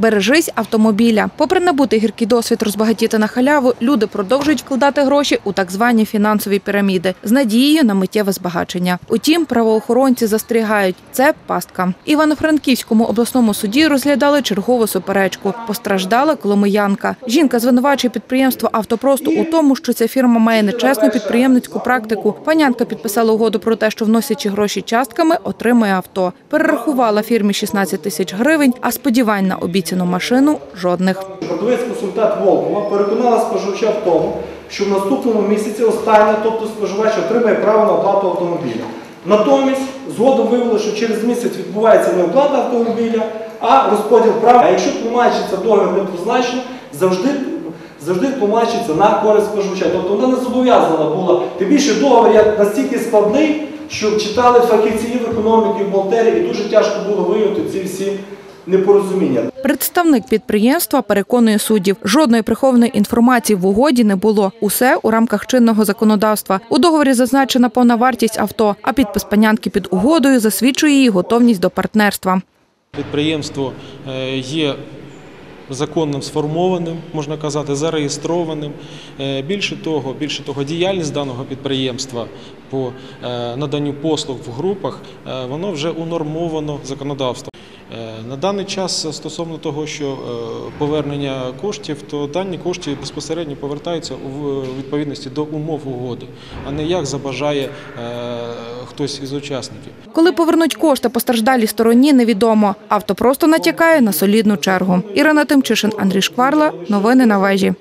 Бережись автомобіля. Попри набутий гіркий досвід розбагатіти на халяву, люди продовжують вкладати гроші у так звані фінансові піраміди з надією на миттєве збагачення. Утім, правоохоронці застерігають це пастка. Івано-Франківському обласному суді розглядали чергову суперечку. Постраждала коломиянка. Жінка звинувачує підприємство Автопросту у тому, що ця фірма має нечесну підприємницьку практику. Панянка підписала угоду про те, що вносячи гроші частками, отримує авто. Перерахувала фірмі 16 тисяч гривень, а сподівань на обіцяну машину жодних. Продавець-консультант Волкова переконала споживача в тому, що в наступному місяці останнє, тобто споживач отримає право на оплату автомобіля. Натомість згодом виявилося, що через місяць відбувається не оплата автомобіля, а розподіл прав. А якщо тлумачиться договір непрозначено, завжди завжди тлумачиться на користь споживача. Тобто вона не зобов'язана була. Тим більше договір настільки складний, що читали фахівці в економіки, в бухгалтерії, і дуже тяжко було виявити ці всі непорозуміння. Представник підприємства переконує суддів, жодної прихованої інформації в угоді не було. Усе у рамках чинного законодавства. У договорі зазначена повна вартість авто, а підпис панянки під угодою засвідчує її готовність до партнерства. Підприємство е, є законним сформованим, можна казати, зареєстрованим. Е, Більше того, більше того, діяльність даного підприємства по е, наданню послуг в групах, е, воно вже унормовано законодавством. Е, На даний час стосовно того, що е, повернення коштів, то дані кошти безпосередньо повертаються у відповідності до умов угоди, а не як забажає е, хтось із учасників. Коли повернуть кошти постраждалій стороні, невідомо. Авто просто натякає на солідну чергу. Ірина Тимчишин, Андрій Шкварла. Новини на вежі.